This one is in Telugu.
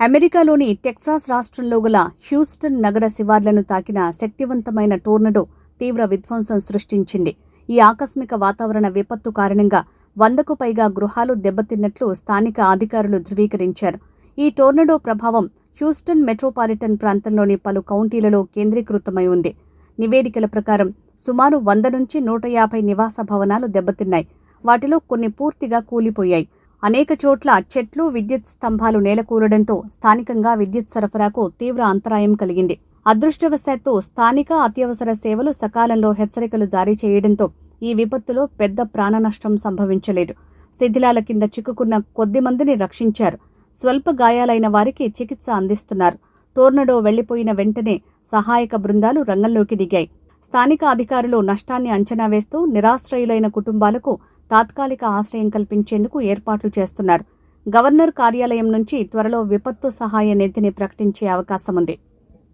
అమెరికాలోని టెక్సాస్ రాష్ట్రంలో గల హ్యూస్టన్ నగర శివార్లను తాకిన శక్తివంతమైన టోర్నడో తీవ్ర విధ్వంసం సృష్టించింది. ఈ ఆకస్మిక వాతావరణ విపత్తు కారణంగా వందకు పైగా గృహాలు దెబ్బతిన్నట్లు స్థానిక అధికారులు ధృవీకరించారు. ఈ టోర్నడో ప్రభావం హ్యూస్టన్ మెట్రోపాలిటన్ ప్రాంతంలోని పలు కౌంటీలలో కేంద్రీకృతమై ఉంది. నివేదికల ప్రకారం సుమారు వంద నుంచి నూట యాభై నివాస భవనాలు దెబ్బతిన్నాయి. వాటిలో కొన్ని పూర్తిగా కూలిపోయాయి. అనేక చోట్ల చెట్లు విద్యుత్ స్తంభాలు నేలకూలడంతో స్థానికంగా విద్యుత్ సరఫరాకు తీవ్ర అంతరాయం కలిగింది. అదృష్టవశాత్తు స్థానిక అత్యవసర సేవలు సకాలంలో హెచ్చరికలు జారీ చేయడంతో ఈ విపత్తులో పెద్ద ప్రాణనష్టం సంభవించలేదు. శిథిలాల కింద చిక్కుకున్న కొద్ది మందిని రక్షించారు. స్వల్ప గాయాలైన వారికి చికిత్స అందిస్తున్నారు. టోర్నడో వెళ్ళిపోయిన వెంటనే సహాయక బృందాలు రంగంలోకి దిగాయి. స్థానిక అధికారులు నష్టాన్ని అంచనా వేస్తూ నిరాశ్రయులైన కుటుంబాలకు తాత్కాలిక ఆశ్రయం కల్పించేందుకు ఏర్పాట్లు చేస్తున్నారు. గవర్నర్ కార్యాలయం నుంచి త్వరలో విపత్తు సహాయ నిధిని ప్రకటించే అవకాశం ఉంది